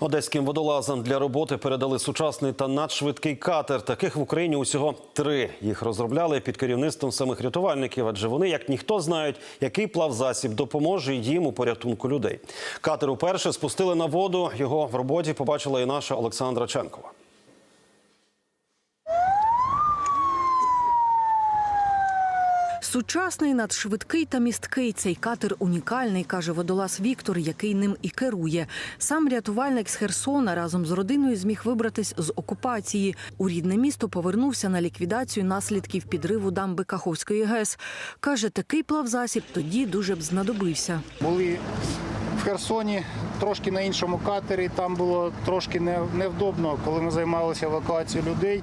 Одеським водолазам для роботи передали сучасний та надшвидкий катер. Таких в Україні усього три. Їх розробляли під керівництвом самих рятувальників, адже вони, як ніхто, знають, який плавзасіб допоможе їм у порятунку людей. Катер уперше спустили на воду. Його в роботі побачила і наша Олександра Ченкова. Сучасний, надшвидкий та місткий цей катер унікальний, каже водолаз Віктор, який ним і керує. Сам рятувальник з Херсона разом з родиною зміг вибратись з окупації. У рідне місто повернувся на ліквідацію наслідків підриву дамби Каховської ГЕС. Каже, такий плавзасіб тоді дуже б знадобився. Були в Херсоні трошки на іншому катері. Там було трошки невдобно, коли ми займалися евакуацією людей.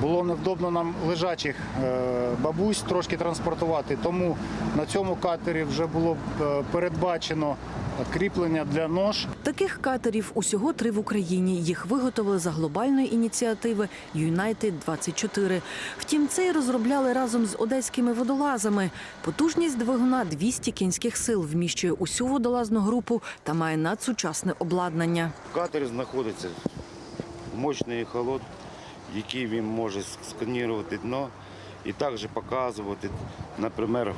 Було невдобно нам лежачих е, бабусь трошки транспортувати. Тому на цьому катері вже було е, передбачено кріплення для нож. Таких катерів усього три в Україні. Їх виготовили за глобальної ініціативи United 24 Втім, цей розробляли разом з одеськими водолазами. Потужність двигуна 200 кінських сил вміщує усю водолазну групу та має надсучасне обладнання. В катері знаходиться мощний холод, який він може сканірувати дно і також показувати, наприклад,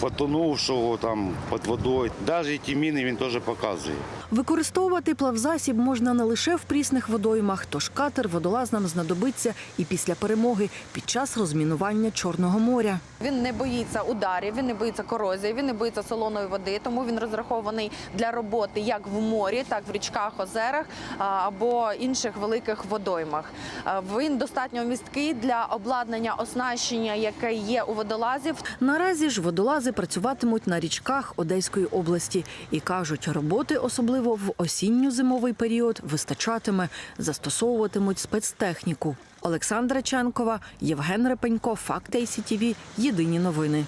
потонувшого там під водою. Навіть ті міни він теж показує. Використовувати плавзасіб можна не лише в прісних водоймах, тож катер водолазнам знадобиться і після перемоги під час розмінування Чорного моря. Він не боїться ударів, він не боїться корозії, він не боїться солоної води, тому він розрахований для роботи як в морі, так в річках, озерах або інших великих водоймах. Він достатньо місткий для обладнання оснащення, яке є у водолазів. Наразі ж водолази працюватимуть на річках Одеської області і кажуть, роботи, особливо в осінньо-зимовий період, вистачатиме, застосовуватимуть спецтехніку. Олександра Ченкова, Євген Репенько, Факти ICTV, Єдині новини.